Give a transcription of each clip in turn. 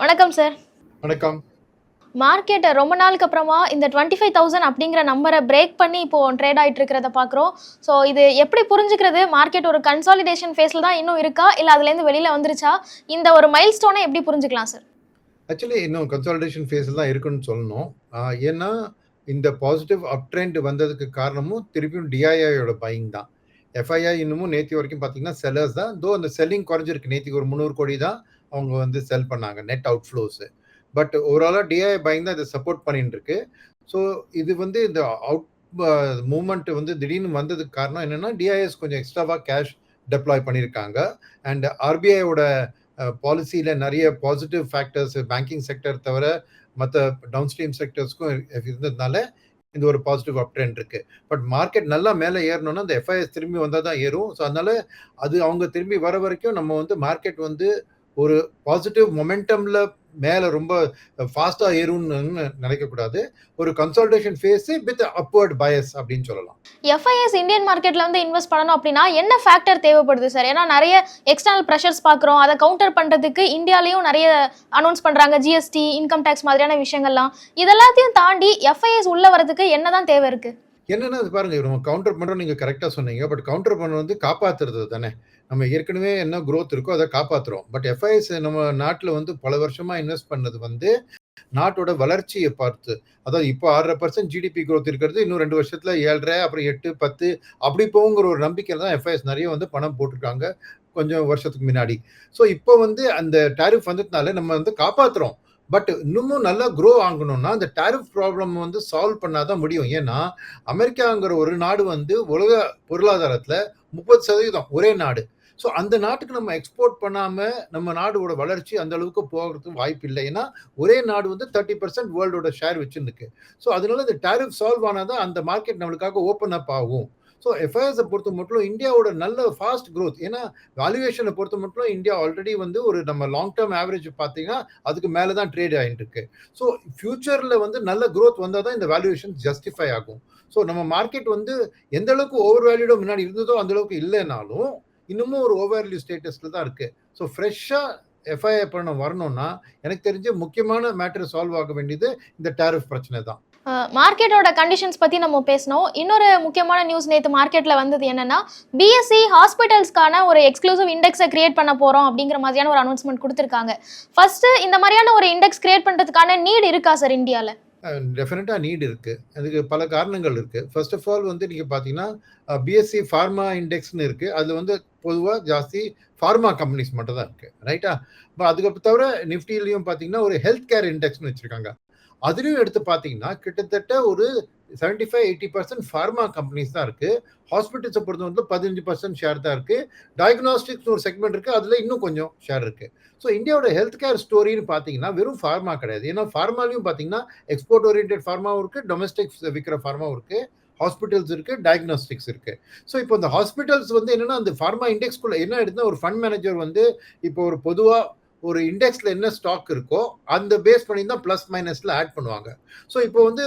வணக்கம் சார் வணக்கம். மார்க்கெட்டை ரொம்ப நாளுக்கு அப்புறமா இந்த டுவெண்ட்டி ஃபைவ் தௌசண்ட் அப்படிங்கிற நம்பரை பிரேக் பண்ணி இப்போ ட்ரேட் ஆயிட்டு இருக்கிறத பார்க்குறோம் ஸோ இது எப்படி புரிஞ்சுக்கிறது? மார்க்கெட் ஒரு கன்சாலிடேஷன் ஃபேஸில் தான் இன்னும் இருக்கா? இல்லை அதுலேருந்து வெளியில் வந்துருச்சா? இந்த ஒரு மைல் ஸ்டோனை எப்படி புரிஞ்சுக்கலாம் சார் ஆக்சுவலி இன்னும் கன்சாலிடேஷன் ஃபேஸில் தான் இருக்குன்னு சொல்லணும். ஏன்னா இந்த பாசிட்டிவ் அப் ட்ரெண்ட் வந்ததுக்கு காரணமும் திருப்பியும் டிஐஐயோட பையிங் தான். எஃப்ஐஐ இன்னமும் நேற்று வரைக்கும் பார்த்தீங்கன்னா செல்லர்ஸ் தான். தோ அந்த செல்லிங் குறைஞ்சிருக்கு. நேற்றுக்கு ஒரு முந்நூறு கோடி தான் அவங்க வந்து செல் பண்ணாங்க நெட் அவுட் ஃப்ளோஸு பட் ஓவராலாக டிஐ பையிங் தான் இதை சப்போர்ட் பண்ணிட்டு இருக்கு ஸோ இது வந்து இந்த அவுட் மூமெண்ட் வந்து திடீர்னு வந்ததுக்கு காரணம் என்னென்னா டிஐஎஸ் கொஞ்சம் எக்ஸ்ட்ராவாக கேஷ் டெப்ளாய் பண்ணியிருக்காங்க அண்ட் ஆர்பிஐயோட பாலிசியில் நிறைய பாசிட்டிவ் ஃபேக்டர்ஸ் பேங்கிங் செக்டர் தவிர மற்ற டவுன்ஸ்ட்ரீம் செக்டர்ஸ்க்கும் இருந்ததுனால இந்த ஒரு பாசிட்டிவ் அப் ட்ரெண்ட் இருக்கு. பட் மார்க்கெட் நல்லா மேலே ஏறணும்னா அந்த எஃப்ஐஎஸ் திரும்பி வந்தால் தான் ஏறும். ஸோ அதனால அது அவங்க திரும்பி வர வரைக்கும் நம்ம வந்து மார்க்கெட் வந்து ஒரு பாசிட்டிவ் மொமெண்டம்ல மேலே ரொம்ப ஃபாஸ்ட்டாக ஏறும்னு நினைக்கக்கூடாது. ஒரு consultation phase with upward bias அப்படின்னு சொல்லலாம். எஃப்ஐஎஸ் இந்தியன் மார்க்கெட்டில் வந்து இன்வெஸ்ட் பண்ணணும் அப்படின்னா என்ன ஃபேக்டர் தேவைப்படுது சார் ஏன்னா நிறைய எக்ஸ்டர்னல் ப்ரெஷர்ஸ் பார்க்குறோம். அதை கவுண்டர் பண்ணுறதுக்கு இந்தியாலையும் நிறைய அனௌன்ஸ் பண்ணுறாங்க ஜிஎஸ்டி இன்கம் டேக்ஸ் மாதிரியான விஷயங்கள்லாம். இதெல்லாத்தையும் தாண்டி எஃப்ஐஎஸ் உள்ள வரதுக்கு என்ன தான் தேவை இருக்குது என்னன்னா அது பாருங்க நம்ம கவுண்டர் பண்ணுறோம் நீங்கள் கரெக்டாக சொன்னீங்க. பட் கவுண்டர் பண்ண வந்து காப்பாத்துறது தானே. நம்ம ஏற்கனவே என்ன க்ரோத் இருக்கோ அதை காப்பாற்றுறோம் பட் எஃப்ஐஎஸ் நம்ம நாட்டில் வந்து பல வருஷமாக இன்வெஸ்ட் பண்ணது வந்து நாட்டோட வளர்ச்சியை பார்த்து. அதாவது இப்போ ஆறரை பர்சன்ட் ஜிடிபி க்ரோத் இருக்கிறது இன்னும் ரெண்டு வருஷத்தில் ஏழரை அப்புறம் எட்டு பத்து அப்படி போகுங்கிற ஒரு நம்பிக்கையில் தான் எஃப்ஐஎஸ் நிறைய வந்து பணம் போட்டிருக்காங்க கொஞ்சம் வருஷத்துக்கு முன்னாடி. ஸோ இப்போ வந்து அந்த டாரிஃப் வந்ததுனால நம்ம வந்து காப்பாற்றுறோம் பட் இன்னமும் நல்லா க்ரோ ஆகணும்னா அந்த டாரிஃப் ப்ராப்ளம் வந்து சால்வ் பண்ணாதான் முடியும். ஏன்னா அமெரிக்காங்கிற ஒரு நாடு வந்து உலக பொருளாதாரத்தில் முப்பது சதவீதம் ஒரே நாடு. ஸோ அந்த நாட்டுக்கு நம்ம எக்ஸ்போர்ட் பண்ணாமல் நம்ம நாடோட வளர்ச்சி அந்த அளவுக்கு போகிறதுக்கு வாய்ப்பு இல்லை. ஏன்னா ஒரே நாடு வந்து தேர்ட்டி பர்சன்ட் வேர்ல்டோட ஷேர் வச்சுருக்கு. ஸோ அதனால இந்த டேரிஃப் சால்வ் ஆனாதான் அந்த மார்க்கெட் நம்மளுக்காக ஓப்பன் அப் ஆகும். ஸோ எஃப்ஐஆர்ஸை பொறுத்த மட்டும் இந்தியாவோட நல்ல ஃபாஸ்ட் க்ரோத் ஏன்னா வேல்யூவேஷனை பொறுத்த மட்டும் இந்தியா ஆல்ரெடி வந்து ஒரு நம்ம லாங் டேர்ம் ஆவரேஜ் பார்த்தீங்கன்னா அதுக்கு மேலே தான் ட்ரேட் ஆகிட்டு இருக்கு ஸோ ஃபியூச்சரில் வந்து நல்ல க்ரோத் வந்தால் தான் இந்த வேல்யூவேஷன் ஜஸ்டிஃபை ஆகும். ஸோ நம்ம மார்க்கெட் வந்து எந்த அளவுக்கு ஓவர் வேல்யூடோ முன்னாடி இருந்ததோ அந்த அளவுக்கு இல்லைனாலும் இன்னமும் ஒரு ஓவர் வேல்யூ ஸ்டேட்டஸில் தான் இருக்குது ஸோ ஃப்ரெஷ்ஷாக எஃப்ஐஐ பண்ண வரணும்னா எனக்கு தெரிஞ்ச முக்கியமான மேட்டர் சால்வ் ஆக வேண்டியது இந்த டாரிஃப் பிரச்சனை தான். மார்க்கெட்டோட கண்டிஷன்ஸ் பற்றி நம்ம பேசினோம். இன்னொரு முக்கியமான நியூஸ் நேற்று மார்க்கெட்டில் வந்தது என்னென்னா பிஎஸ்சி ஹாஸ்பிட்டல்ஸ்க்கான ஒரு எக்ஸ்க்ளூசிவ் இண்டெக்ஸை கிரியேட் பண்ண போகிறோம் அப்படிங்கிற மாதிரியான ஒரு அனௌன்ஸ்மெண்ட் கொடுத்துருக்காங்க. ஃபஸ்ட்டு இந்த மாதிரியான ஒரு இண்டெக்ஸ் கிரியேட் பண்ணுறதுக்கான நீட் இருக்கா சார் இந்தியாவில் டெஃபினட்டாக நீட் இருக்குது அதுக்கு பல காரணங்கள் இருக்குது ஃபர்ஸ்ட் ஆஃப் ஆல் வந்து நீங்கள் பார்த்தீங்கன்னா பிஎஸ்சி ஃபார்மா இண்டெக்ஸ்னு இருக்குது அது வந்து பொதுவாக ஜாஸ்தி ஃபார்மா கம்பெனிஸ் மட்டும் தான் இருக்குது ரைட்டா இப்போ அதுக்கு தவிர நிஃப்டிலையும் பார்த்தீங்கன்னா ஒரு ஹெல்த் கேர் இண்டெக்ஸ்னு வச்சுருக்காங்க. அதுலேயும் எடுத்து பார்த்தீங்கன்னா கிட்டத்தட்ட ஒரு seventy five eighty percent pharma companies தான் இருக்கு. ஹாஸ்பிட்டல்ஸை பொறுத்த வந்து பதினஞ்சு பர்சன்ட் ஷேர் தான் இருக்கு. டயக்னாஸ்டிக்ஸ் ஒரு செக்மெண்ட் இருக்கு. அதுல இன்னும் கொஞ்சம் ஷேர் இருக்கு. ஸோ இந்தியாவோட ஹெல்த் கேர் ஸ்டோரின்னு பார்த்தீங்கன்னா வெறும் ஃபார்மா கிடையாது. ஏன்னா ஃபார்மாலையும் பார்த்தீங்கன்னா எக்ஸ்போர்ட் ஓரியன்ட் ஃபார்மாவும் இருக்கு டொமஸ்டிக் விற்கிற ஃபார்மாவும் இருக்கு ஹாஸ்பிட்டல்ஸ் இருக்கு டயக்னாஸ்டிக்ஸ் இருக்கு. ஸோ இப்போ இந்த ஹாஸ்பிட்டல்ஸ் வந்து என்னன்னா அந்த ஃபார்மா இண்டெக்ஸ்குள்ள என்ன எடுத்தால் ஒரு ஃபண்ட் மேனேஜர் வந்து இப்போ ஒரு பொதுவாக ஒரு இண்டெக்ஸில் என்ன ஸ்டாக் இருக்கோ அந்த பேஸ் பண்ணி தான் ப்ளஸ் மைனஸில் ஆட் பண்ணுவாங்க. ஸோ இப்போ வந்து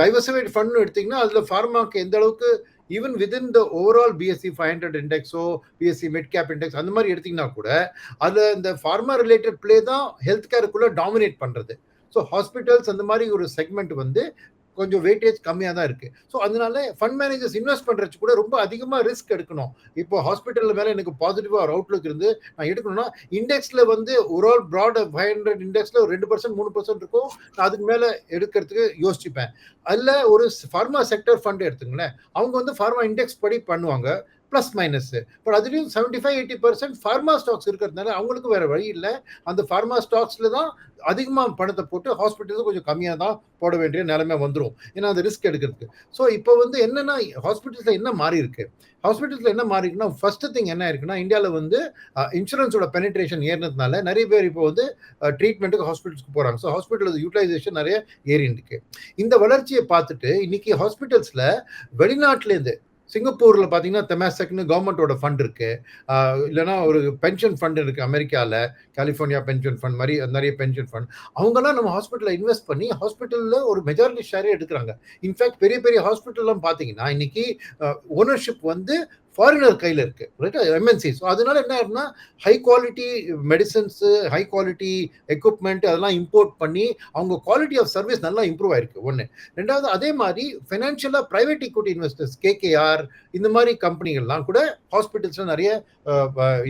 டைவர்சிஃபைட் ஃபண்ட்னு எடுத்திங்கன்னா அதில் ஃபார்மாக்கு எந்த அளவுக்கு even within the overall BSE five hundred இண்டெக்ஸோ BSE mid cap index அந்த மாதிரி எடுத்திங்கன்னா கூட அதில் இந்த ஃபார்மா ரிலேட்டட் ப்ளே தான் ஹெல்த் கேருக்குள்ளே டாமினேட் பண்ணுறது ஸோ ஹாஸ்பிட்டல்ஸ் அந்த மாதிரி ஒரு செக்மெண்ட் வந்து கொஞ்சம் வெயிட்டேஜ் கம்மியாக தான் இருக்கு. ஸோ அதனால ஃபண்ட் மேனேஜர்ஸ் இன்வெஸ்ட் பண்ணுறதுக்கு கூட ரொம்ப அதிகமாக ரிஸ்க் எடுக்கணும். இப்போ ஹாஸ்பிட்டலில் மேலே எனக்கு பாசிட்டிவாக ஒரு அவுட்லுக் இருந்து நான் எடுக்கணும்னா இண்டெக்ஸில் வந்து ஒரு ஆல் ப்ராட் ஃபைவ் ஹண்ட்ரட் இண்டெக்ஸில் ஒரு ரெண்டு பர்சன்ட் மூணு பர்சன்ட் இருக்கும். நான் அதுக்கு மேலே எடுக்கிறதுக்கு யோசிச்சுப்பேன் அதில் ஒரு ஃபார்மா செக்டர் ஃபண்ட் எடுத்துங்களேன் அவங்க வந்து ஃபார்மா இண்டெக்ஸ் படி பண்ணுவாங்க. ப்ளஸ் மைனஸ் பட் அதுலேயும் seventy five eighty percent pharma stocks இருக்கிறதுனால அவங்களுக்கு வேறு வழி இல்லை. அந்த ஃபார்மா ஸ்டாக்ஸில் தான் அதிகமாக பணத்தை போட்டு ஹாஸ்பிட்டலுக்கு கொஞ்சம் கம்மியாக தான் போட வேண்டிய நிலைமை வந்துடும் ஏன்னா அந்த ரிஸ்க் எடுக்கிறதுக்கு. ஸோ இப்போ வந்து என்னென்னா ஹாஸ்பிட்டல்ஸில் என்ன மாறி இருக்கு? ஹாஸ்பிட்டல்ஸில் என்ன மாறி இருக்குன்னா ஃபஸ்ட்டு திங் என்ன இருக்குன்னா இந்தியாவில் வந்து இன்சூரன்ஸோட பெனிட்ரேஷன் ஏறினதுனால நிறைய பேர் இப்போ வந்து ட்ரீட்மெண்ட்டுக்கு ஹாஸ்பிட்டல்ஸ்க்கு போகிறாங்க ஸோ ஹாஸ்பிட்டல் யூட்டிலைசேஷன் நிறைய ஏறி இருக்கு இந்த வளர்ச்சியை பார்த்துட்டு இன்னைக்கு ஹாஸ்பிட்டல்ஸில் வெளிநாட்டிலேருந்து சிங்கப்பூரில் பார்த்தீங்கன்னா தெமாசெக்னு கவர்மெண்ட்டோட ஃபண்ட் இருக்குது இல்லைன்னா ஒரு பென்ஷன் ஃபண்ட் இருக்குது அமெரிக்காவில் கலிஃபோர்னியா பென்ஷன் ஃபண்ட் மாதிரி நிறைய பென்ஷன் ஃபண்ட் அவங்கெல்லாம் நம்ம ஹாஸ்பிட்டலில் இன்வெஸ்ட் பண்ணி ஹாஸ்பிட்டலில் ஒரு மெஜாரிட்டி ஷேரே எடுக்கிறாங்க. இன்ஃபேக்ட் பெரிய பெரிய ஹாஸ்பிட்டல்லாம் பார்த்தீங்கன்னா இன்னைக்கு ஓனர்ஷிப் வந்து ஃபாரினர் கையில் இருக்கு. ரைட்டா எம்என்சி ஸோ அதனால என்ன ஆகுதுன்னா high quality medicines high quality equipment அதெல்லாம் இம்போர்ட் பண்ணி அவங்க குவாலிட்டி ஆஃப் சர்வீஸ் நல்லா இம்ப்ரூவ் ஆயிருக்கு. ஒன்று ரெண்டாவது அதே மாதிரி ஃபினான்ஷியலாக ப்ரைவேட் equity இன்வெஸ்டர்ஸ் கேகேஆர் இந்த மாதிரி கம்பெனிகள்லாம் கூட ஹாஸ்பிட்டல்ஸில் நிறைய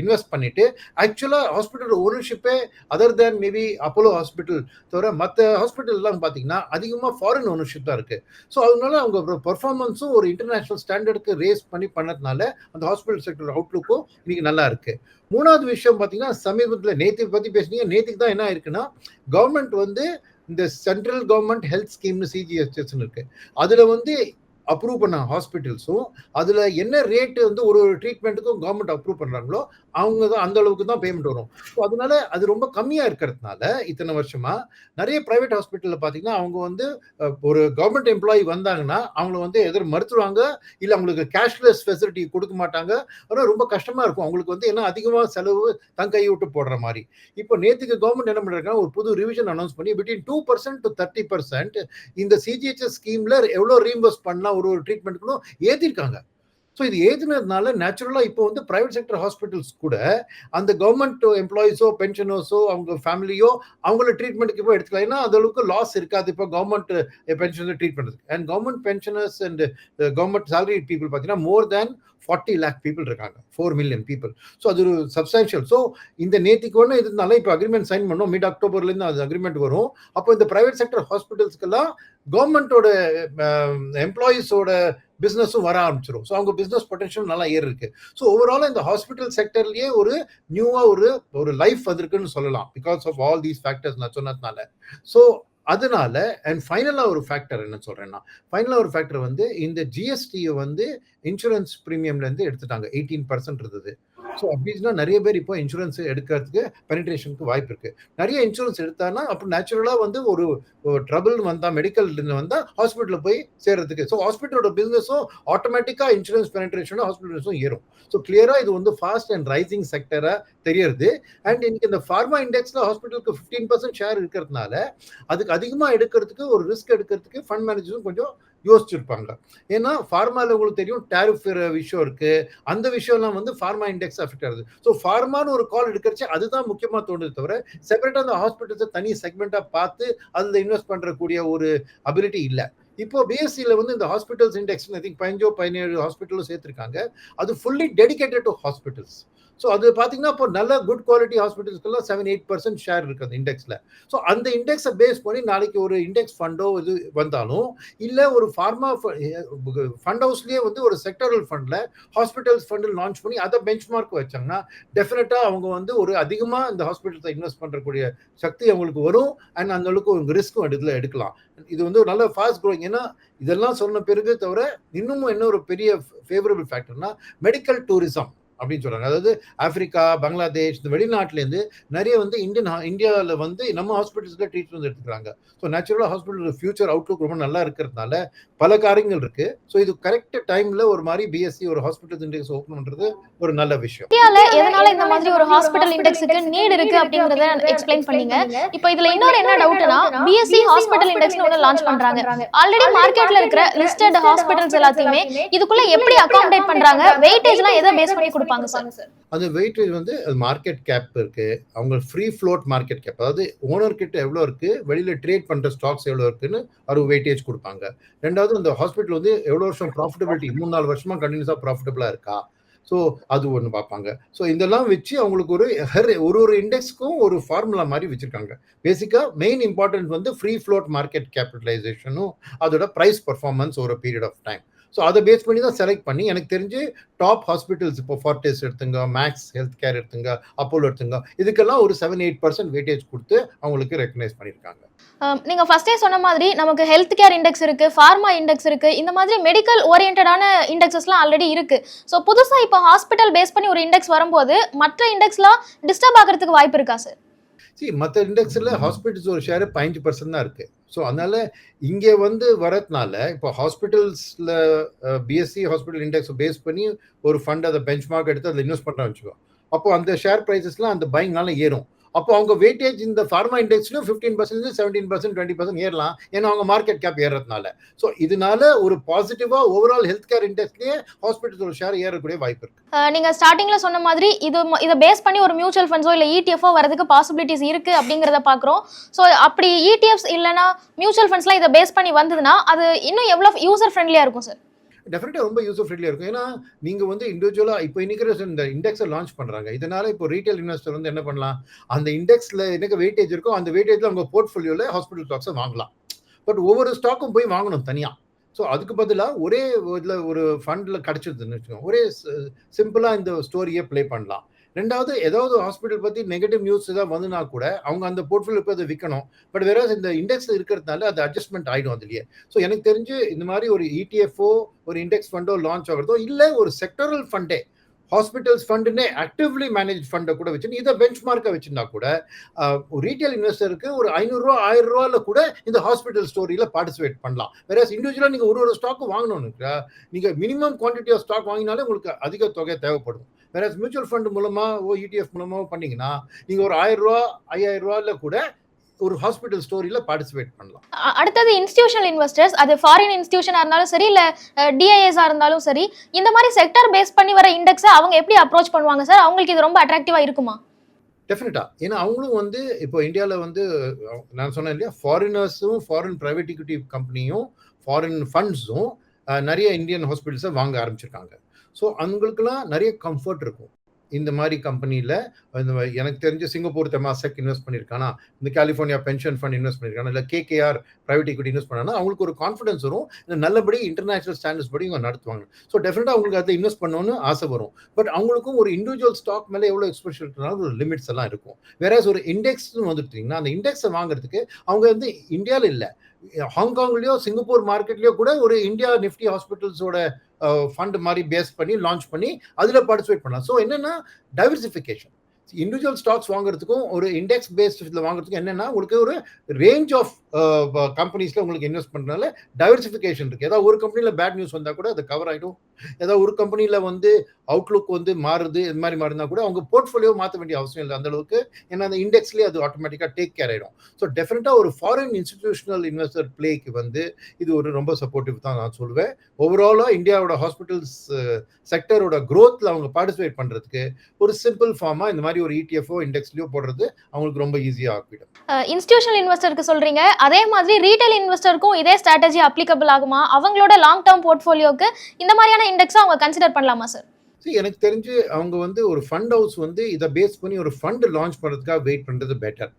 இன்வெஸ்ட் பண்ணிவிட்டு ஆக்சுவலாக hospital ஓனர்ஷிப்பே other than maybe Apollo hospital தவிர மற்ற ஹாஸ்பிட்டல்லாம் பார்த்தீங்கன்னா அதிகமாக ஃபாரின் ஓனர்ஷிப் தான் இருக்குது ஸோ அதனால அவங்க பெர்ஃபார்மன்ஸும் ஒரு இன்டர்நேஷனல் ஸ்டாண்டர்டுக்கு ரேஸ் பண்ணி பண்ணதுனால அந்த ஹாஸ்பிட்டல் செக்டர் அவுட்லுக்கும் இன்றைக்கி நல்லா இருக்குது மூணாவது விஷயம் பார்த்தீங்கன்னா சமீபத்தில் நேற்றுக்கு பற்றி பேசுனீங்க நேற்றுக்கு தான் என்ன ஆயிருக்குன்னா கவர்மெண்ட் வந்து இந்த சென்ட்ரல் கவர்மெண்ட் ஹெல்த் ஸ்கீம்னு சிஜிஎஸ்எஸ் இருக்கு. அதில் வந்து அப்ரூவ் பண்ண ஹாஸ்பிட்டல்ஸும் அதில் என்ன ரேட்டு வந்து ஒரு ஒரு ட்ரீட்மெண்ட்டுக்கும் கவர்மெண்ட் அப்ரூவ் பண்ணுறாங்களோ அவங்க தான் அந்த அளவுக்கு தான் பேமெண்ட் வரும். ஸோ அதனால அது ரொம்ப கம்மியாக இருக்கிறதுனால இத்தனை வருஷமா நிறைய ப்ரைவேட் ஹாஸ்பிட்டலில் பார்த்தீங்கன்னா அவங்க வந்து ஒரு கவர்மெண்ட் எம்ப்ளாயி வந்தாங்கன்னா அவங்கள வந்து எதிர் மறுத்துருவாங்க இல்லை அவங்களுக்கு கேஷ்லெஸ் ஃபெசிலிட்டி கொடுக்க மாட்டாங்க. ஆனால் ரொம்ப கஷ்டமாக இருக்கும். அவங்களுக்கு வந்து என்ன அதிகமாக செலவு தன் கை விட்டு போடுற மாதிரி. இப்போ நேற்றுக்கு கவர்மெண்ட் என்ன பண்ணிருக்காங்க ஒரு புது ரிவிஷன் அனௌன்ஸ் பண்ணி between two percent to thirty percent இந்த சிஜிஹெச்எஸ் ஸ்கீமில் எவ்வளோ ரீம்பர்ஸ் பண்ணலாம் ஒரு ஒரு ட்ரீட்மெண்ட்டுக்கும் ஏற்றிருக்காங்க ஸோ இது ஏத்துனதுனால நேச்சுரலாக இப்போ வந்து ப்ரைவேட் செக்டர் ஹாஸ்பிட்டல்ஸ் கூட அந்த கவர்மெண்ட் எம்ப்ளாயிஸோ பென்ஷனர்ஸோ அவங்க ஃபேமிலியோ அவங்கள ட்ரீட்மெண்ட்டுக்கு இப்போ எடுத்துக்கலாம். ஏன்னா அளவுக்கு லாஸ் இருக்காது. இப்போ கவர்மெண்ட் பென்ஷனர் ட்ரீட் பண்ணுறது and government pensioners and government salary people பார்த்தீங்கன்னா more than forty lakh people இருக்காங்க. ஃபோர் மில்லியன் பீப்புள் ஸோ அது ஒரு சப்ஸ்டான்ஷியல் ஸோ இந்த நேற்றுக்கு ஒன்று இதனால இப்போ அக்ரிமெண்ட் சைன் பண்ணோம். மிட் அக்டோபர்லேருந்து அது அக்ரிமெண்ட் வரும். அப்போ இந்த ப்ரைவேட் செக்டர் ஹாஸ்பிட்டல்ஸ்க்கெல்லாம் கவர்மெண்ட்டோட எம்ப்ளாயீஸோட பிஸ்னஸும் வர ஆரம்பிச்சிடும் ஸோ அவங்க பிஸ்னஸ் பொட்டன்ஷியல் நல்லா ஏறி இருக்கு ஸோ ஓவரால் இந்த ஹாஸ்பிட்டல் செக்டர்லயே ஒரு நியூவாக ஒரு ஒரு லைஃப் வந்திருக்குன்னு சொல்லலாம். Because of all these factors நான் சொன்னதுனால. ஸோ அதனால அண்ட் ஃபைனலாக ஒரு ஃபேக்டர் என்ன சொல்கிறேன்னா ஃபைனலாக ஒரு ஃபேக்டர் வந்து இந்த ஜிஎஸ்டியை வந்து இன்சூரன்ஸ் ப்ரீமியம்லேருந்து எடுத்துட்டாங்க. எயிட்டீன் பர்சன்ட் இருந்தது. ஸோ அப்படின்னா நிறைய பேர் இப்போ இன்சூரன்ஸ் எடுக்கிறதுக்கு பெனிட்ரேஷனுக்கு வாய்ப்பு இருக்கு. நிறைய இன்சூரன்ஸ் எடுத்தானா அப்போ நேச்சுரலாக வந்து ஒரு ட்ரபிள் வந்தால் மெடிக்கல் வந்தால் ஹாஸ்பிட்டலில் போய் சேர்றதுக்கு. ஸோ ஹாஸ்பிட்டலோட பிஸ்னஸும் ஆட்டோமேட்டிக்காக இன்சூரன்ஸ் பெனிட்ரேஷனும் ஹாஸ்பிட்டல்ஸும் ஏறும். ஸோ கிளியராக இது வந்து ஃபாஸ்ட் அண்ட் ரைசிங் செக்டராக தெரியறது. அண்ட் இன்னைக்கு இந்த ஃபார்மா இண்டெக்ஸில் ஹாஸ்பிட்டலுக்கு ஃபிஃப்டீன் பர்சன்ட் ஷேர் இருக்கிறதுனால அதுக்கு அதிகமாக எடுக்கிறதுக்கு ஒரு ரிஸ்க் எடுக்கிறதுக்கு ஃபண்ட் மேனேஜரும் கொஞ்சம் யோசிச்சிருப்பாங்க. ஏன்னா ஃபார்மாவில் உங்களுக்கு தெரியும் டேரிஃப் விஷயம் இருக்கு. அந்த விஷயம்லாம் வந்து ஃபார்மா இண்டெக்ஸ் அஃபெக்ட் ஆகுது. ஸோ ஃபார்மான்னு ஒரு கால் எடுக்கிறச்சு அதுதான் முக்கியமாக தோணுது தவிர செப்பரேட்டாக அந்த ஹாஸ்பிட்டல்ஸை தனி செக்மெண்ட்டாக பார்த்து அதில் இன்வெஸ்ட் பண்ணுறக்கூடிய ஒரு அபிலிட்டி இல்லை. இப்போ பிஎஸ்சியில் வந்து இந்த ஹாஸ்பிட்டல்ஸ் இண்டெக்ஸ் ஐ திங்க் பதினஞ்சோ பதினேழு ஹாஸ்பிட்டலும் சேர்த்துருக்காங்க. அது fully dedicated to hospitals so அது பார்த்தீங்கன்னா இப்போ நல்ல குட் குவாலிட்டி ஹாஸ்பிட்டல்ஸ்க்கெல்லாம் செவன் எயிட் பர்சன்ட் ஷேர் இருக்குது அந்த இண்டெக்ஸில் ஸோ அந்த இண்டெக்ஸை பேஸ் பண்ணி நாளைக்கு ஒரு இண்டெக்ஸ் ஃபண்டோ இது வந்தாலும் இல்லை ஒரு ஃபார்மா ஃபண்ட் ஹவுஸ்லேயே வந்து ஒரு செக்டரல் ஃபண்டில் ஹாஸ்பிட்டல்ஸ் ஃபண்டில் லான்ச் பண்ணி அதை பெஞ்ச் மார்க் வச்சாங்கன்னா டெஃபினட்டாக அவங்க வந்து ஒரு அதிகமாக இந்த ஹாஸ்பிட்டல்ஸை இன்வெஸ்ட் பண்ணுறக்கூடிய சக்தி அவங்களுக்கு வரும். அண்ட் அந்த அளவுக்கு ரிஸ்க்கும் இதில் எடுக்கலாம். இது வந்து ஒரு நல்ல ஃபாஸ்ட் க்ரோயிங் ஏன்னா இதெல்லாம் சொன்ன பிறகு தவிர இன்னமும் என்ன ஒரு பெரிய ஃபேவரபிள் ஃபேக்டர்னா மெடிக்கல் டூரிசம் அப்படின்னு சொல்றாங்க. அதாவது ஆப்பிரிக்கா பங்களாதேஷ் இந்த வெளிநாட்டிலேருந்து நிறைய வந்து இந்தியன் இந்தியாவில் வந்து நம்ம ஹாஸ்பிட்டல்ஸில் ட்ரீட்மெண்ட் எடுத்துக்கிறாங்க. ஸோ நேச்சுரலாக ஹாஸ்பிட்டல் ஃபியூச்சர் அவுட்லுக் ரொம்ப நல்லா இருக்கிறதுனால பல காரியங்கள் இருக்கு. ஸோ இது கரெக்ட் டைம்ல ஒரு மாதிரி பிஎஸ்சி ஒரு ஹாஸ்பிட்டல் இண்டெக்ஸ் ஓப்பன் பண்றது ஒரு நல்ல விஷயம். இந்தியாவில் எதனால இந்த மாதிரி ஒரு ஹாஸ்பிட்டல் இண்டெக்ஸுக்கு நீட் இருக்கு அப்படிங்கறத எக்ஸ்பிளைன் பண்ணீங்க. இப்போ இதுல இன்னொரு என்ன டவுட்னா பிஎஸ்சி ஹாஸ்பிட்டல் இண்டெக்ஸ்னு ஒன்று லான்ச் பண்றாங்க. ஆல்ரெடி மார்க்கெட்ல இருக்கிற லிஸ்டட் ஹாஸ்பிட்டல்ஸ் எல்லாத்தையுமே இதுக்குள்ள எப்படி அகாமடேட் பண்றாங்க? வெயிட்டேஜ்லாம் எதை பேஸ் பண்ணி கொடுப்பாங்க சார். அது வெயிட்டேஜ் வந்து மார்க்கெட் கேப் இருக்கு. அவங்க ஃப்ரீ ஃப்ளோட் மார்க்கெட் கேப் அதாவது ஓனர் கிட்ட எவ்வளோ இருக்கு வெளியில ட்ரேட் பண்ற ஸ்டாக்ஸ் எவ்வளோ இருக்குன்னு ஒரு வெயிட்டேஜ் கொடுப்பாங்க. ரெண்டாவது இந்த ஹாஸ்பிட்டல் வந்து எவ்வளோ வருஷம் ப்ராஃபிட்டபிலிட்டி மூணு நாலு வருஷமா கண்டினியூஸாக ப்ராஃபிட்டபிளா இருக்கா? ஸோ அது ஒன்று பார்ப்பாங்க. ஸோ இதெல்லாம் வச்சு அவங்களுக்கு ஒரு ஹெர் ஒரு ஒரு இண்டெக்ஸ்க்கும் ஒரு ஃபார்முலா மாதிரி வச்சிருக்காங்க. பேசிக்காக மெயின் இம்பார்ட்டன்ட் வந்து ஃப்ரீ ஃப்ளோட் மார்க்கெட் கேபிட்டலைசேஷனும் அதோட ப்ரைஸ் பர்ஃபார்மன்ஸ் ஒரு பீரியட் ஆஃப் டைம் ஸோ அதை பேஸ் பண்ணி தான் செலக்ட் பண்ணி எனக்கு தெரிஞ்சு டாப் ஹாஸ்பிட்டல்ஸ் இப்போ ஃபார்டேஸ் எடுத்துங்க மேக்ஸ் ஹெல்த் கேர் எடுத்துங்க அப்போலோ எடுத்துங்க இதுக்கெல்லாம் ஒரு செவன் எயிட் பர்சன்ட் வெயிட்டேஜ் கொடுத்து அவங்களுக்கு ரெக்கக்னைஸ் பண்ணியிருக்காங்க. நீங்க ஃபர்ஸ்டே சொன்ன மாதிரி நமக்கு ஹெல்த் கேர் இண்டெக்ஸ் இருக்கு ஃபார்மா இண்டெக்ஸ் இருக்கு இந்த மாதிரி மெடிக்கல் ஓரியன்டான இண்டெக்ஸஸ்லாம் ஆல்ரெடி இருக்கு. ஸோ புதுசா இப்போ ஹாஸ்பிட்டல் பேஸ் பண்ணி ஒரு இண்டெக்ஸ் வரும்போது மற்ற இண்டெக்ஸ்லாம் டிஸ்டர்ப் ஆகிறதுக்கு வாய்ப்பு இருக்கா சார் சி மற்ற இண்டெக்ஸில் ஹாஸ்பிட்டல்ஸ் ஒரு ஷேர் பதினஞ்சு பர்சன்ட் தான் இருக்கு. ஸோ அதனால இங்கே வந்து வரதுனால இப்போ ஹாஸ்பிட்டல்ஸில் பிஎஸ்சி ஹாஸ்பிட்டல் இண்டெக்ஸை பேஸ் பண்ணி ஒரு ஃபண்ட் அதை பெஞ்ச் மார்க் எடுத்து அதில் இன்வெஸ்ட் பண்ணுறேன் வச்சுக்கோ. அப்போ அந்த ஷேர் ப்ரைஸஸ்லாம் அந்த பைங்னால ஏறும். அப்போ அவங்க வெயிட்டேஜ் இந்த pharma இண்டெக்ஸ்லயும் fifteen percent seventeen percent twenty percent ஏறலாம். ஏன்னா அவங்க மார்க்கெட் கேப் ஏறதுனால. ஸோ இதனால ஒரு பாசிட்டிவா ஓவரால் ஹெல்த் கேர் இண்டெக்ஸ்லயே ஹாஸ்பிட்டலோட ஷேர் ஏறக்கூடிய வாய்ப்பு இருக்கு. அஹ் நீங்க ஸ்டார்டிங்ல சொன்ன மாதிரி இது இதை பேஸ் பண்ணி ஒரு மியூச்சுவல் ஃபண்ட்ஸோ இல்ல இடிஎஃப்ஓ வரதுக்கு பாசிபிலிட்டிஸ் இருக்கு அப்படிங்கறத பாக்குறோம். ஸோ அப்படி E இடிஎஃப்ஸ் இல்லைன்னா மியூச்சுவல் ஃபண்ட்ஸ்லாம் இதை பேஸ் பண்ணி வந்ததுன்னா அது இன்னும் எவ்வளவு யூசர் ஃப்ரெண்ட்லியா இருக்கும் சார் டெஃபினட்டாக ரொம்ப யூஸ் ஃப்ரெண்ட்லியாக இருக்கும். ஏன்னா நீங்கள் வந்து இண்டிவிஜுவலாக இப்போ இன்னைக்கு இந்த இண்டெக்ஸை லான்ச் பண்ணுறாங்க இதனால் இப்போ ரீட்டைல் இன்வெஸ்டர் வந்து என்ன பண்ணலாம்? அந்த இண்டெக்ஸில் எனக்கு வெயிட்டேஜ் இருக்கோ அந்த வெயிட்டேஜில் அவங்க போர்ட்ஃபோலியோவில் ஹாஸ்பிட்டல் ஸ்டாக்ஸை வாங்கலாம். பட் ஒவ்வொரு ஸ்டாக்கும் போய் வாங்கணும் தனியாக ஸோ அதுக்கு பதிலாக ஒரே இதில் ஒரு ஃபண்டில் கிடச்சிருதுன்னு வச்சுக்கோங்க. ஒரே சிம்பிளாக இந்த ஸ்டோரியை ப்ளே பண்ணலாம். ரெண்டாவது ஏதாவது ஹாஸ்பிட்டல் பற்றி நெகட்டிவ் நியூஸ் ஏதாவது வந்துனா கூட அவங்க அந்த போர்ட்ஃபோலியோ போய் அதை விற்கணும் பட் வேற இந்த இண்டெக்ஸ் இருக்கிறதுனால அது அட்ஜஸ்ட்மெண்ட் ஆகிடும் அதுலயே. ஸோ எனக்கு தெரிஞ்சு இந்த மாதிரி ஒரு இடிஎஃப்ஓ ஒரு இண்டெக்ஸ் ஃபண்டோ லான்ச் ஆகிறதோ இல்லை ஒரு செக்டரல் ஃபண்டே ஹாஸ்பிட்டல்ஸ் ஃபண்டுனே ஆக்டிவ்லி மேனேஜ் ஃபண்டை கூட வச்சு இதை பெஞ்ச் மார்க்கை வச்சிருந்தா கூட ரீட்டைல் இன்வெஸ்டருக்கு ஒரு ஐநூறுரூவா ஆயிரம் ரூபாயில் கூட இந்த ஹாஸ்பிட்டல் ஸ்டோரியில் பார்ட்டிசிபேட் பண்ணலாம். வேற இண்டிவிஜுவலாக நீங்கள் ஒரு ஒரு ஸ்டாக்கு வாங்கணும்னு நீங்கள் மினிமம் குவான்டிட்டி ஆஃப் ஸ்டாக் வாங்கினாலே உங்களுக்கு அதிக தொகை தேவைப்படும். வேற மியூச்சுவல் ஃபண்ட் மூலமா ஓ இடிஎஃப் மூலமா பண்ணீங்கன்னா நீங்க ஒரு ஆயிரம் ரூபா ஐயாயிரம் ரூபாயில கூட ஒரு ஹாஸ்பிட்டல் ஸ்டோரியில பார்ட்டிசிபேட் பண்ணலாம். அடுத்தது இன்ஸ்டிடியூஷனல் இன்வெஸ்டர்ஸ் அது ஃபாரின் இன்ஸ்டிடியூஷனா இருந்தாலும் சரி இல்ல டிஐஎஸ்ஆ இருந்தாலும் சரி இந்த மாதிரி செக்டர் பேஸ் பண்ணி வர இண்டெக்ஸை அவங்க எப்படி அப்ரோச் பண்ணுவாங்க சார்? அவங்களுக்கு இது ரொம்ப அட்ராக்டிவா இருக்குமா? டெஃபினட்டா ஏன்னா அவங்களும் வந்து இப்போ இந்தியாவில் வந்து நான் சொன்னேன் இல்லையா ஃபாரினர்ஸும் ஃபாரின் ப்ரைவேட் equity கம்பெனியும் ஃபாரின் ஃபண்ட்ஸும் நிறைய இந்தியன் ஹாஸ்பிட்டல்ஸை வாங்க ஆரம்பிச்சிருக்காங்க. ஸோ அவங்களுக்குலாம் நிறைய கம்ஃபர்ட் இருக்கும். இந்த மாதிரி கம்பெனியில் இந்த எனக்கு தெரிஞ்ச சிங்கப்பூர் தெமாசெக் இன்வெஸ்ட் பண்ணியிருக்கானா இந்த கலிஃபோர்னியா பென்ஷன் ஃபண்ட் இன்வெஸ்ட் பண்ணியிருக்கானா இல்லை கேகேஆர் ப்ரைவேட் equity இன்வெஸ்ட் பண்ணானா அவங்களுக்கு ஒரு கான்ஃபிடன்ஸ் வரும். இந்த நல்லபடி இன்டர்நேஷனல் ஸ்டாண்டர்ட்ஸ் படி இவங்க நடத்துவாங்க. ஸோ டெஃபினட்டாக அவங்களுக்கு அதை இன்வெஸ்ட் பண்ணணும்னு ஆசை வரும். பட் அவங்களுக்கும் ஒரு இண்டிவிஜுவல் ஸ்டாக் மேலே எவ்வளோ எக்ஸ்போஷர் இருக்கிறனால ஒரு லிமிட்ஸ் எல்லாம் இருக்கும். வேற ஒரு இண்டெக்ஸ்னு வந்துட்டீங்கன்னா அந்த இண்டெக்ஸை வாங்குறதுக்கு அவங்க வந்து இந்தியாவில் இல்லை. ஹாங்காங்லேயோ சிங்கப்பூர் மார்க்கெட்லேயோ கூட ஒரு இந்தியா நிஃப்டி ஹாஸ்பிட்டல்ஸோட ஃபண்ட் மாதிரி பேஸ் பண்ணி லான்ச் பண்ணி அதில் பார்ட்டிசிபேட் பண்ணலாம். ஸோ என்னென்னா டைவர்சிஃபிகேஷன் இண்டிவிஜுவல் ஸ்டாக்ஸ் வாங்குறதுக்கும் ஒரு இண்டெக்ஸ் பேஸ்ட் இதில் வாங்குறதுக்கும் என்னன்னா உங்களுக்கு ஒரு ரேஞ்ச் ஆஃப் கம்பெனிஸில் உங்களுக்கு இன்வெஸ்ட் பண்ணுறதுனால டைவர்சிஃபிகேஷன் இருக்குது ஏதாவது ஒரு கம்பெனியில் பேட் நியூஸ் வந்தால் கூட அது கவர் ஆகிடும் ஏதாவது ஒரு கம்பெனியில் வந்து அவுட்லுக் வந்து மாறுது இது மாதிரி மாறினா கூட அவங்க போர்ட்ஃபோலியோ மாற்ற வேண்டிய அவசியம் இல்லை. அந்தளவுக்கு ஏன்னா அந்த இண்டெக்ஸ்லேயே அது ஆட்டோமேட்டிக்காக டேக் கேர் ஆகிடும் ஸோ டெஃபினட்டாக ஒரு ஃபாரின் இன்ஸ்டிடியூஷனல் இன்வெஸ்டர் பிளேக்கு வந்து இது ஒரு ரொம்ப சப்போர்ட்டிவ் தான் நான் சொல்லுவேன் ஓவராலாக இந்தியாவோட ஹாஸ்பிட்டல்ஸ் செக்டரோட க்ரோத்தில் அவங்க பார்ட்டிசிபேட் பண்ணுறதுக்கு ஒரு சிம்பிள் ஃபார்மாக இந்த மாதிரி ஒரு E இடிஎஃப்ஓ இண்டெக்ஸ்லையோ போடுறது அவங்களுக்கு ரொம்ப ஈஸியாக ஆக்கிடும் இன்ஸ்டிடியூஷனல் இன்வெஸ்டருக்கு சொல்றீங்க. அதே மாதிரி ரீட்டைல் இன்வெஸ்டருக்கும் இதே ஸ்ட்ராட்டஜி அப்ளிகபிள் ஆகுமா? அவங்களோட லாங் டேர்ம் போர்ட்ஃபோலியோக்கு இந்த மாதிரியான இண்டெக்ஸை அவங்க கன்சிடர் பண்ணலாமா சார் எனக்கு தெரிஞ்சு அவங்க வந்து ஒரு ஃபண்ட் ஹவுஸ் வந்து இதை பேஸ் பண்ணி ஒரு ஃபண்ட் லான்ச் பண்ணுறதுக்காக வெயிட் பண்ணுறது பெட்டர்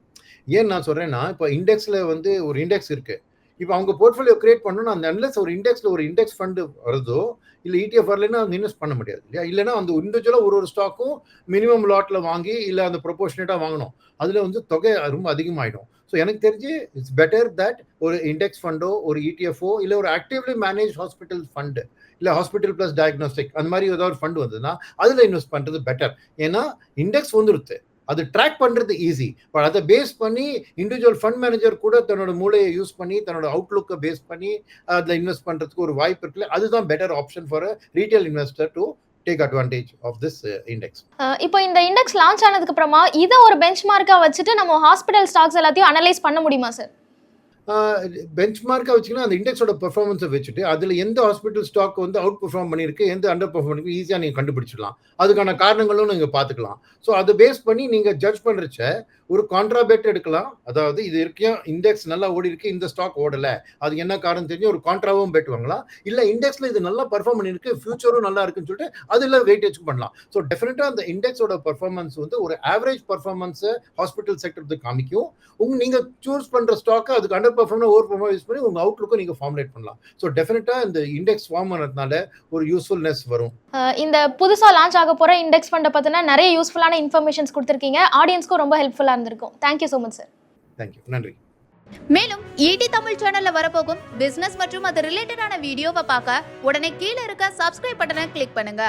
ஏன் நான் சொல்கிறேன்னா இப்போ இண்டெக்ஸில் வந்து ஒரு இண்டெக்ஸ் இருக்கு. இப்போ அவங்க போர்ட்ஃபோலியோ கிரியேட் பண்ணணும்னா அந்த அன்லெஸ் ஒரு இண்டெக்ஸில் ஒரு இண்டெக்ஸ் ஃபண்டு வருதோ இல்லை இடிஎஃப் வரலன்னா அவங்க இன்வெஸ்ட் பண்ண முடியாது இல்லையா? இல்லைன்னா அந்த இண்டிவிஜுவலாக ஒரு ஒரு ஸ்டாக்கும் மினிமம் லாட்டில் வாங்கி இல்லை அந்த ப்ரொபோஷனேட்டாக வாங்கணும். அதில் வந்து தொகை ரொம்ப அதிகமாகிடும் ஸோ எனக்கு தெரிஞ்சு இட்ஸ் பெட்டர் தட் ஒரு இண்டெக்ஸ் ஃபண்டோ ஒரு இடிஎஃப்ஓ இல்லை ஒரு ஆக்டிவ்லி மேனேஜ் ஹாஸ்பிட்டல் ஃபண்டு இல்லை ஹாஸ்பிட்டல் ப்ளஸ் டயக்னோஸ்டிக் அந்த மாதிரி ஏதாவது ஒரு ஃபண்ட் வந்ததுன்னா அதில் இன்வெஸ்ட் பண்ணுறது பெட்டர் ஏன்னா இண்டெக்ஸ் வந்துருது அது ட்ராக் பண்ணுறது ஈஸி பட் அதை பேஸ் பண்ணி இண்டிவிஜுவல் ஃபண்ட் மேனேஜர் கூட தன்னோட மூளையை யூஸ் பண்ணி தன்னோட அவுட்லுக்கை பேஸ் பண்ணி அதில் இன்வெஸ்ட் பண்ணுறதுக்கு ஒரு வாய்ப்பு இருக்குல்ல அதுதான் better option for retail investor to take advantage of this index இப்போ இந்த இண்டெக்ஸ் லான்ச் ஆனதுக்கு அப்புறமா இதை ஒரு பெஞ்ச் மார்க்காக வச்சுட்டு நம்ம ஹாஸ்பிட்டல் ஸ்டாக்ஸ் எல்லாத்தையும் அனலைஸ் பண்ண முடியுமா சார் பெஞ்ச் மார்க்காக வச்சுக்கினா அந்த இண்டெக்ஸோட பெர்ஃபார்மன்ஸை வச்சுட்டு அதில் எந்த ஹாஸ்பிட்டல் ஸ்டாக் வந்து அவுட் பெர்ஃபார்ம் பண்ணியிருக்கு எந்த அண்டர் பெர்ஃபார்ம் பண்ணிருக்கு ஈஸியாக நீங்கள் கண்டுபிடிச்சிடலாம். அதுக்கான காரணங்களும் நீங்கள் பார்த்துக்கலாம். ஸோ அதை பேஸ் பண்ணி நீங்கள் ஜட்ஜ் பண்ணுறச்ச ஒரு கான்ட்ராபேட் எடுக்கலாம். அதாவது இது இருக்கையும் இண்டெக்ஸ் நல்லா ஓடி இருக்கு இந்த ஸ்டாக் ஓடல. அது என்ன காரணம் தெரிஞ்சு ஒரு கான்ட்ராவும் பெட் வாங்கலாம் இல்லை இண்டெக்ஸ்ல இது நல்லா பர்ஃபார்ம் பண்ணிருக்கு ஃபியூச்சரும் நல்லா இருக்குன்னு சொல்லிட்டு அதுல வெயிட்டேஜ் பண்ணலாம். ஸோ டெஃபினட்டா அந்த இண்டெக்ஸோட பர்ஃபார்மன்ஸ் வந்து ஒரு ஆவரேஜ் பர்ஃபார்மன்ஸை ஹாஸ்பிட்டல் செக்டருக்கு காமிக்கும். உங்க நீங்க சூஸ் பண்ற ஸ்டாக்கை அதுக்கு underperform overperform use பண்ணி உங்க அவுட்லுக்கும் நீங்கள் ஃபார்முலேட் பண்ணலாம். ஸோ டெஃபினட்டா இந்த இண்டெக்ஸ் ஃபார்ம் பண்ணதுனால ஒரு யூஸ்ஃபுல்னஸ் வரும். இந்த புதுசா லான்ச் ஆக போற இண்டெக்ஸ் ஃபண்டை பார்த்தீங்கன்னா நிறைய யூஸ்ஃபுல்லான இன்ஃபர்மேஷன்ஸ் கொடுத்துருக்கீங்க. ஆடியன்ஸ்க்கும் ரொம்ப ஹெல்ப்ஃபுல்லா இருந்திருக்கும் thank you so much sir thank you நன்றி. மேலும் ஈடி தமிழ் சேனல்ல வரப்போகும் பிசினஸ் மற்றும் அது ரிலேட்டடான வீடியோவை பார்க்க உடனே கீழே இருக்க சப்ஸ்கிரைப் பட்டனை கிளிக் பண்ணுங்க.